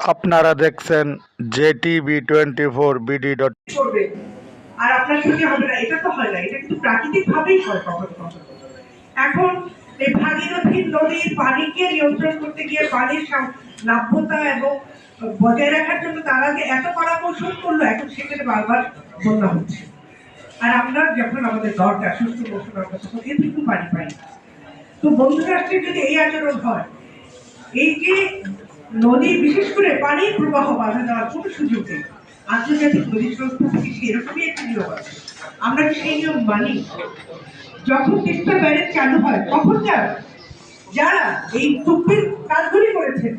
আপনারা দেখছেন JTV twenty four BD dot আর আপনার ক্ষতি হবে না, এটা তো হয় না, এটা কিন্তু প্রাকৃতিক ভাবেই হয় এখন এই ভাগীরথীর নদীর পানিকে নিয়ন্ত্রণ করতে গিয়ে পানির নাব্যতা এবং বজায় রাখার জন্য তারা যে এত কড়া কৌশল করল, এখন সেখানে বারবার বন্যা হচ্ছে। আর আমরা যখন আমাদের দরকার, সুস্থ মৌসুম আমরা তখন এটুকু পানি পাই। তো বন্ধু যদি এই আচরণ হয়, এই যে নদী, বিশেষ করে পানির প্রবাহ বাধা দেওয়ার কোনো সুযোগ নেই আন্তর্জাতিক নদী সংস্থা থেকে সেরকমই একটা নিয়ম আছে। আমরা কি সেই নিয়ম মানি? যখন তিস্তা ব্যারেজ চালু হয়, তখন যারা? যারা এই চুক্তির কাজগুলি করেছেন,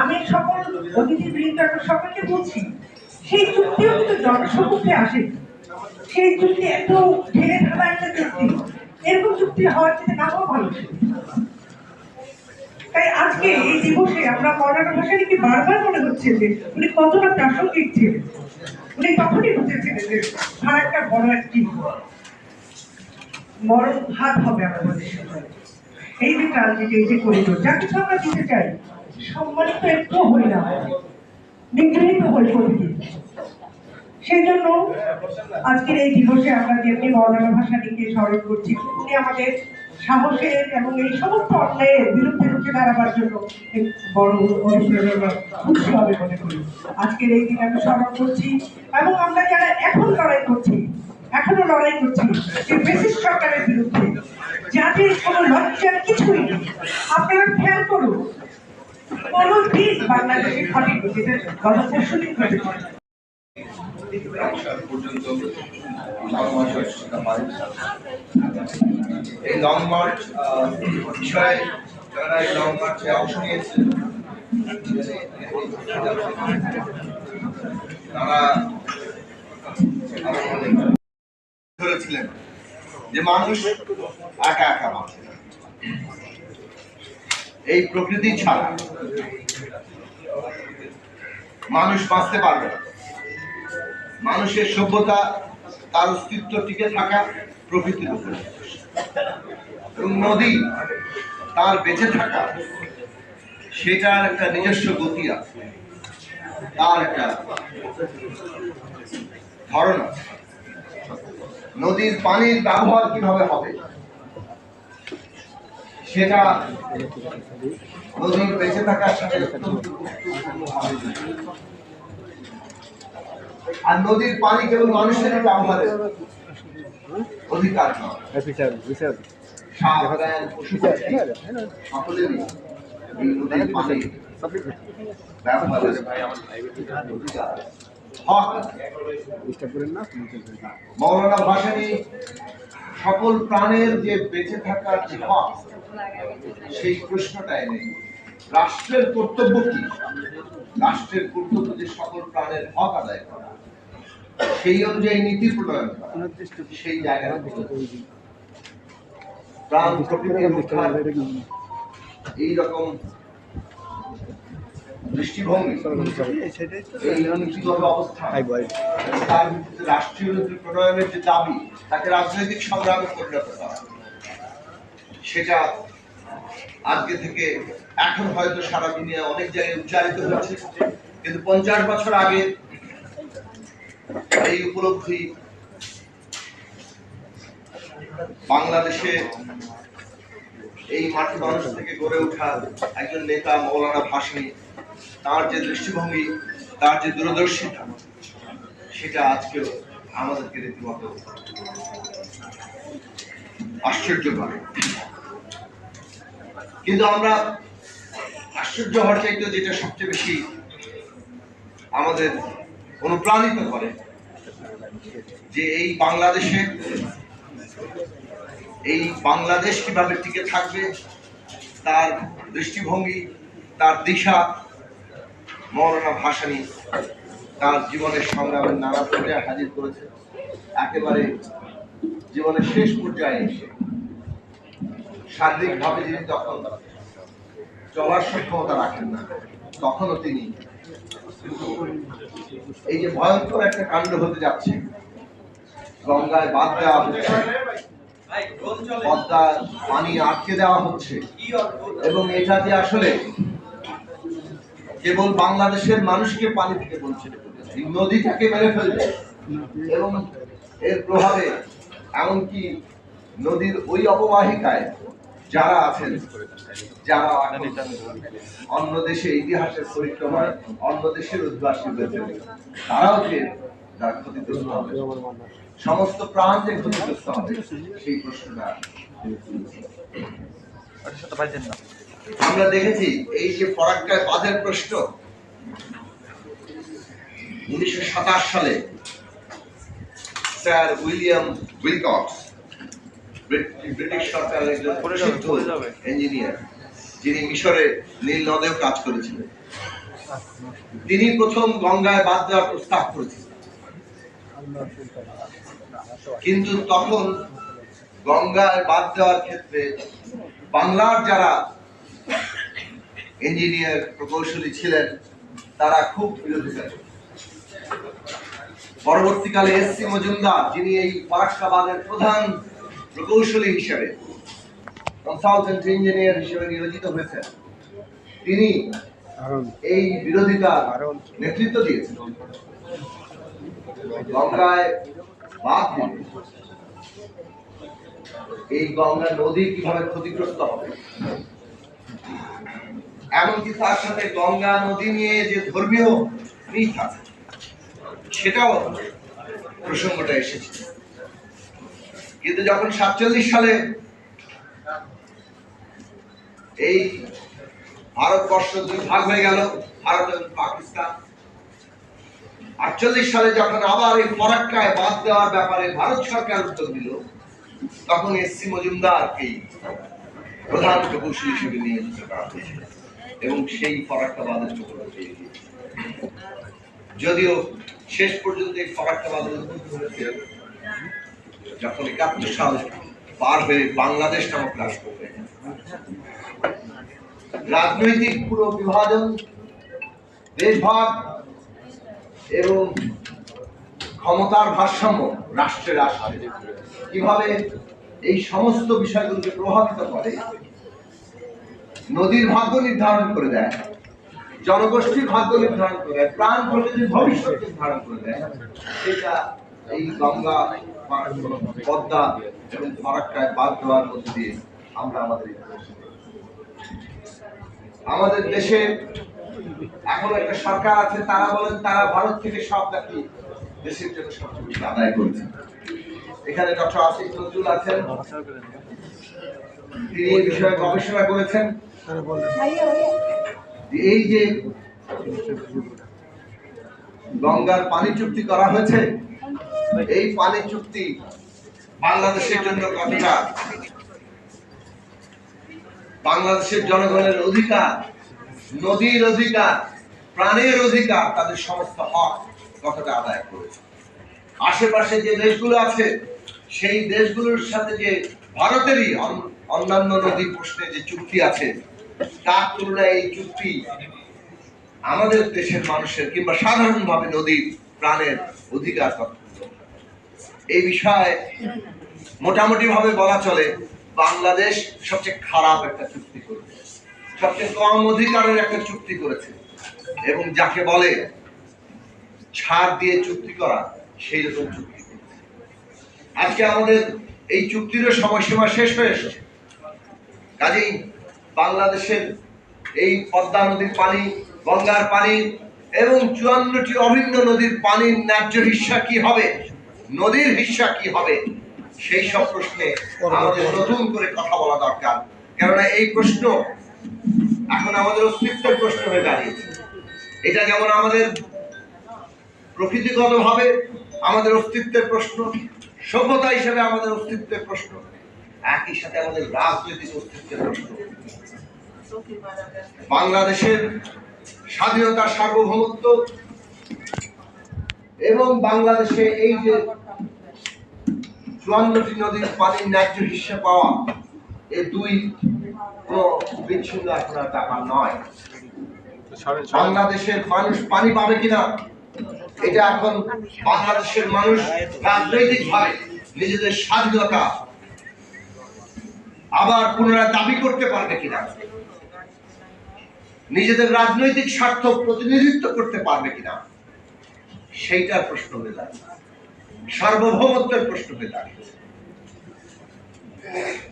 আমি সকল অতিথি বৃন্দ এখন সকলকে বলছি, সেই চুক্তিও কিন্তু জনসমুখে আসে। সেই চুক্তি এত ঢেলে ঢালা একটা চুক্তি, এরকম চুক্তি হওয়ার চেয়ে না হওয়া ভালো। তাই আজকে এই দিবসে আমরা ভাসানীকে বারবার মনে হচ্ছে যে উনি কতটা প্রাসঙ্গিক ছিলেন। উনি তখনই বুঝেছিলেন যে বড় একটি ভাত হবে আমাদের এই যে এই যে করিডোর আমরা দিতে চাই, সম্মানিত একটু হই না, নিগৃহীত হই প্রতিদিন সেই জন্য আজকের এই দিবসে আমরা যেমনি মৌলানা ভাসানীকে স্মরণ করছি, উনি আমাদের সাহসের এবং এই সমস্ত অন্যায়ের বিরুদ্ধে রুখে দাঁড়াবার জন্য বড় অনুপ্রেরণা উৎস হবে মনে করি। আজকের এই দিন আমি স্মরণ করছি এবং আমরা যারা এখন লড়াই করছি, এখনও লড়াই করছি যে ব্রিটিশ সরকারের বিরুদ্ধে যাদের কোনো লজ্জার কিছুই নেই। আপনারা খেয়াল করুন, কোনো দিন বাংলাদেশের সঠিক যেটা পরশু এই লং মার্চ বিষয়ে যারা এই লং মার্চে অংশ ধরেছিলেন যে মানুষ একা একা না। এই প্রকৃতি ছাড়া মানুষ বাঁচতে পারবে না মানুষের সভ্যতা, তার অস্তিত্ব টিকে থাকা প্রকৃতির উপর। এবং নদী তার বেঁচে থাকা, সেটার একটা নিজস্ব গতি আছে। তার একটা আছে। নদীর পানির ব্যবহার কীভাবে হবে? সেটা নদীর বেঁচে থাকার সাথে আর নদীর পানি কেবল মানুষের ব্যবহারের অধিকার সকলেরই নদীর পানি। ব্যবহারের অধিকার। মৌলানা ভাসানী সকল প্রাণের যে বেঁচে থাকার যে হক সেই প্রশ্নটা এনে রাষ্ট্রের কর্তব্য কি? রাষ্ট্রের কর্তব্য যে সকল প্রাণের হক আদায় করা, সেই অনুযায়ী নীতি প্রণয়ন সেই এইরকম দৃষ্টিভঙ্গি রাষ্ট্রীয় প্রণয়নের যে দাবি, তাকে রাজনৈতিক সংগ্রামে পরিণত করা। সেটা আজকে থেকে এখন হয়তো সারা দুনিয়া অনেক জায়গায় উচ্চারিত হচ্ছে। কিন্তু পঞ্চাশ বছর আগে এই উপলব্ধি বাংলাদেশে এই মাটি মানুষ থেকে গড়ে ওঠা একজন নেতা মৌলানা ভাসানী, তার যে দৃষ্টিভঙ্গি, তার যে দূরদর্শিতা, সেটা আজকেও আমাদেরকে রীতিমতো আশ্চর্য করে। কিন্তু আমরা আশ্চর্য হওয়ার চাইতে যেটা সবচেয়ে বেশি আমাদের অনুপ্রাণিত করে, যে এই বাংলাদেশে এই বাংলাদেশ কীভাবে টিকে থাকবে, তার দৃষ্টিভঙ্গি, তার দিশা, মৌলানা ভাসানী তার জীবনের সংগ্রামের নানা পর্যায়ে হাজির করেছে। একেবারে জীবনের শেষ পর্যায়ে এসে শারীরিকভাবে যিনি তখন চলার সক্ষমতা রাখেন না, তখনও তিনি এই যে ভয়ঙ্কর একটা কাণ্ড হতে যাচ্ছে, গঙ্গায় বাদ দেওয়া হচ্ছে, পদ্মার পানি আটকে দেওয়া হচ্ছে, এবং এটা যে আসলে কেবল বাংলাদেশের মানুষকে পানি থেকে এই নদীটাকে মেরে ফেলবে, এবং এর প্রভাবে এমনকি নদীর ওই অববাহিকায় যারা আছেন, যারা অন্য দেশে ইতিহাসের পরিক্রমায়, অন্য দেশের উদ্বাসী হয়েছে তারাও যে ক্ষতিগ্রস্ত হবে, সমস্ত প্রাণ যে ক্ষতিগ্রস্ত হবে, সেই প্রশ্নটা আমরা দেখেছি, এই যে ফরাক্কায় বাঁধের প্রশ্ন, উনিশশো সাতাশ সালে স্যার উইলিয়াম উইলকক্স ব্রিটিশ সরকারের একজন প্রসিদ্ধ ইঞ্জিনিয়ার যিনি মিশরে নীল নদেও কাজ করেছিলেন। তিনি প্রথম গঙ্গায় বাদ দেওয়ার প্রস্তাব করেছিলেন। কিন্তু তখন গঙ্গায় বাদ দেওয়ার ক্ষেত্রে বাংলার যারা ইঞ্জিনিয়ার প্রকৌশলী ছিলেন তারা খুব বিরোধিতা। পরবর্তীকালে এস সি মজুমদার যিনি এই ফারাক্কাবাদের প্রধান প্রকৌশলী হিসেবে কনসালটেন্ট ইঞ্জিনিয়ার হিসেবে নিয়োজিত হয়েছেন। তিনি এই বিরোধিতা নেতৃত্ব দিয়েছেন। গঙ্গায় বাদ এই গঙ্গা নদী কীভাবে ক্ষতিগ্রস্ত হবে? এমনকি তার সাথে গঙ্গা নদী নিয়ে যে ধর্মীয় মিথ আছে সেটাও প্রসঙ্গটা এসেছে। কিন্তু যখন সাতচল্লিশ সালে এই ভারতবর্ষ দুই ভাগ হয়ে গেল, ভারত এবং পাকিস্তান, আটচল্লিশ সালে যখন আবার এই ফরাক্কায় বাদ দেওয়ার ব্যাপারে ভারত সরকার উদ্যোগ দিল তখন এসসি মজুমদারকেই প্রধান প্রকৌশলী হিসেবে নিয়োজিত করা হয়েছিল এবং সেই ফরাক্কা বাঁধের প্রকল্প যদিও শেষ পর্যন্ত এই ফরাক্কা বাঁধের উদ্বোধন হয়েছিল যখন একাত্তর সাল পার হয়ে বাংলাদেশ নামক রাষ্ট্র হয়ে রাজনৈতিক পুরো বিভাজন, দেশভাগ এবং ক্ষমতার ভারসাম্য রাষ্ট্রের আসছে কীভাবে এই সমস্ত বিষয়গুলোকে প্রভাবিত করে, নদীর ভাগ্য নির্ধারণ করে দেয়, জনগোষ্ঠীর ভাগ্য নির্ধারণ করে দেয় প্রাণ প্রকৃতির ভবিষ্যৎ নির্ধারণ করে দেয়, সেটা এই গঙ্গা পদ্মা এবং ফারাক্কায় বাদ দেওয়ার মধ্যে দিয়ে আমরা আমাদের আমাদের দেশে এখন একটা সরকার আছে, তারা বলেন তারা ভারত থেকে সব নাকি দেশের জন্য সবচেয়ে বেশি আদায় করেছে। এখানে ডক্টর আসিফ নজরুল আছেন। তিনি এই বিষয়ে গবেষণা করেছেন। এই যে গঙ্গার পানি চুক্তি করা হয়েছে এই পানি চুক্তি বাংলাদেশের জন্য কতটা বাংলাদেশের জনগণের অধিকার, নদীর অধিকার, প্রাণের অধিকার তাদের সমস্ত হক কতটা আদায় করেছে। আশেপাশে যে দেশগুলো আছে, সেই দেশগুলোর সাথে যে ভারতেরই অন্যান্য নদী প্রশ্নে যে চুক্তি আছে, তার তুলনায় এই চুক্তি আমাদের দেশের মানুষের কিংবা সাধারণভাবে নদীর প্রাণের অধিকার এই বিষয়ে মোটামুটি ভাবে বলা চলে, বাংলাদেশ সবচেয়ে খারাপ একটা চুক্তি করেছে। সবচেয়ে কম অধিকারের একটা চুক্তি করেছে। এবং যাকে বলে ছাড় দিয়ে চুক্তি করা, সেই রকম চুক্তি। আজকে আমাদের এই চুক্তিরও সময়সীমা শেষ হয়ে এসেছে। কাজেই বাংলাদেশের এই পদ্মা নদীর পানি, গঙ্গার পানি এবং চুয়ান্নটি অভিন্ন নদীর পানির ন্যায্য হিস্সা কি হবে নদীর হিস্সা কি হবে? সেই সব প্রশ্নে আমাদের নতুন করে কথা বলা দরকার। কেননা এই প্রশ্ন এখন আমাদের অস্তিত্বের প্রশ্ন হয়ে দাঁড়িয়েছে। এটা যেমন আমাদের প্রকৃতিগতভাবে আমাদের অস্তিত্বের প্রশ্ন, সভ্যতা হিসেবে আমাদের অস্তিত্বের প্রশ্ন, একই সাথে আমাদের রাজনৈতিক অস্তিত্বের প্রশ্ন। বাংলাদেশের স্বাধীনতা সার্বভৌমত্ব এবং বাংলাদেশে এই যে চুয়ান্নটি নদীর পানির ন্যায্য হিসেবে পাওয়া এই দুই কোনো বিচ্ছিন্ন আর ব্যাপার নয়। বাংলাদেশের মানুষ পানি পাবে কিনা এটা এখন বাংলাদেশের মানুষ রাজনৈতিক ভাবে নিজেদের স্বাধীনতা আবার পুনরায় দাবি করতে পারবে কিনা নিজেদের রাজনৈতিক স্বার্থ প্রতিনিধিত্ব করতে পারবে কিনা সেইটার প্রশ্ন হয়ে দাঁড়িয়ে সার্বভৌমত্বের প্রশ্ন হয়ে দাঁড়িয়েছে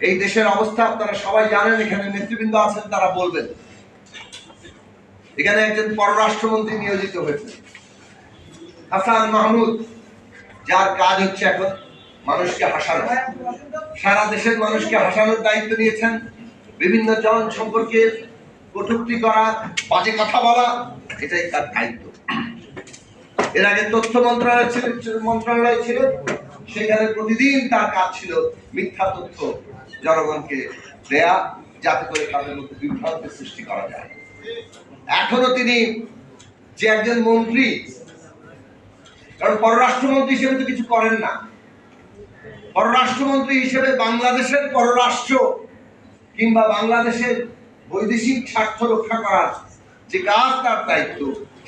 এই দেশের অবস্থা আপনারা সবাই জানেন, এখানে নেতৃবৃন্দ আছেন, তারা বলবেন। এখানে একজন পররাষ্ট্রমন্ত্রী নিয়োজিত হয়েছে হাসান মাহমুদ, যার কাজ হচ্ছে এখন মানুষকে হাসানো। সারা দেশের মানুষকে হাসানোর দায়িত্ব নিয়েছেন। বিভিন্ন জন সম্পর্কে কটূক্তি করা, বাজে কথা বলা, এটাই তার দায়িত্ব। এর আগে তথ্য মন্ত্রণালয় ছিল মন্ত্রণালয় ছিল, সেখানে প্রতিদিন তার কাজ ছিল মিথ্যা তথ্য জনগণকে দেয়া, যাতে করে তাদের মধ্যে বিভ্রান্তি সৃষ্টি করা যায়। এখনও তিনি যে একজন মন্ত্রী, কারণ পররাষ্ট্রমন্ত্রী হিসেবে তো কিছু করেন না। পররাষ্ট্রমন্ত্রী হিসেবে বাংলাদেশের পররাষ্ট্র কিংবা বাংলাদেশের বৈদেশিক স্বার্থ রক্ষা করার যে কাজ, তার দায়িত্ব,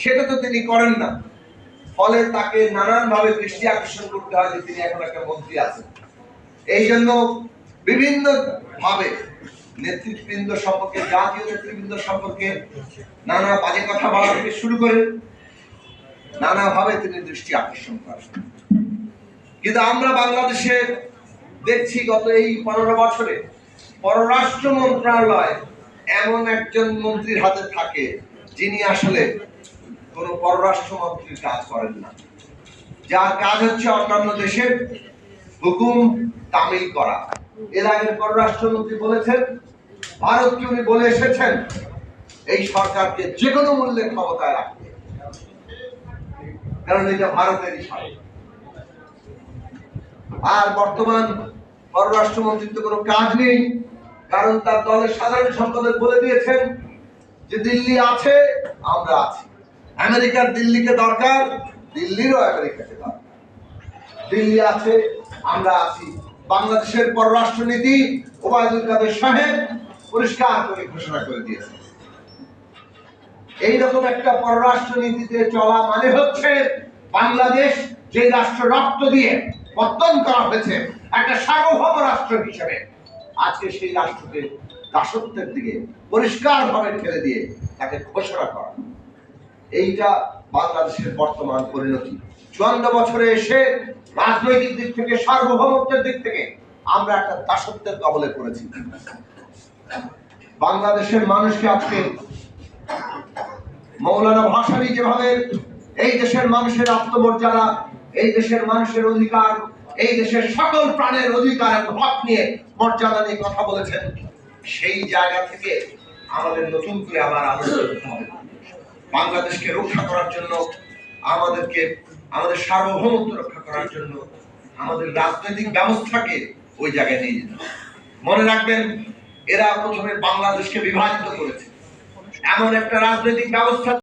সেটা তো তিনি করেন না। ফলে তাকে নানানভাবে দৃষ্টি আকর্ষণ করতে হয় যে তিনি এখন একটা মন্ত্রী আছেন। এই জন্য বিভিন্ন ভাবে নেতৃবৃন্দ সম্পর্কে, জাতীয় নেতৃবৃন্দ সম্পর্কে নানা বাজে কথা বলা থেকে শুরু করে নানাভাবে তিনি দৃষ্টি আকর্ষণ করেন। কিন্তু আমরা বাংলাদেশে দেখছি গত এই পনেরো বছরে পররাষ্ট্র মন্ত্রণালয় এমন একজন মন্ত্রীর হাতে থাকে যিনি আসলে কোনো পররাষ্ট্র মন্ত্রীর কাজ করেন না। যার কাজ হচ্ছে অন্যান্য দেশের হুকুম তামিল করা। এর আগের পররাষ্ট্রমন্ত্রী বলেছেন ভারতকে উনি বলে এসেছেন, এই সরকারকে যে কোনো মূল্যে ক্ষমতায় রাখতে। কারণ এটা ভারতেরই আর বর্তমান পররাষ্ট্রমন্ত্রীর তো কোনো কাজ নেই, কারণ তার দলের সাধারণ সম্পাদক বলে দিয়েছেন যে দিল্লি আছে, আমরা আছি। আমেরিকার দিল্লিকে দরকার, দিল্লিরও আমেরিকাকে দরকার। দিল্লি আছে, আমরা আছি। বাংলাদেশের পররাষ্ট্র নীতি ওবায়দুল কাদের সাহেব পরিষ্কার করে ঘোষণা করে দিয়েছে। এইরকম একটা পররাষ্ট্র নীতিতে চলা মানে হচ্ছে বাংলাদেশ যে রাষ্ট্র রক্ত দিয়ে পত্তন করা হয়েছে, একটা সার্বভৌম রাষ্ট্র হিসেবে আজকে সেই রাষ্ট্রকে দাসত্বের দিকে পরিষ্কারভাবে ঠেলে দিয়ে তাকে ঘোষণা করা। এইটা বাংলাদেশের বর্তমান পরিণতি। চুয়ান্ন বছরে এসে রাজনৈতিক দিক থেকে, সার্বভৌমত্বের দিক থেকে আমরা একটা দাসত্বের কবলে পড়েছি। বাংলাদেশের মানুষকে আজকে মৌলানা ভাসানী যেভাবে এই দেশের মানুষের আত্মমর্যাদা, এই দেশের মানুষের অধিকার, এই দেশের সকল প্রাণের অধিকার হক নিয়ে মর্যাদা নিয়ে কথা বলেছেন, সেই জায়গা থেকে আমাদের নতুন করে আবার আলোচনা করতে হবে। বাংলাদেশকে রক্ষা করার জন্য, আমাদেরকে, আমাদের সার্বভৌমত্ব রক্ষা করার জন্য আমাদের রাজনৈতিক ব্যবস্থাকে ওই জায়গায় নিয়ে যেতে হবে। মনে রাখবেন, এরা প্রথমে বাংলাদেশকে বিভাজিত করেছে এমন একটা রাজনৈতিক ব্যবস্থা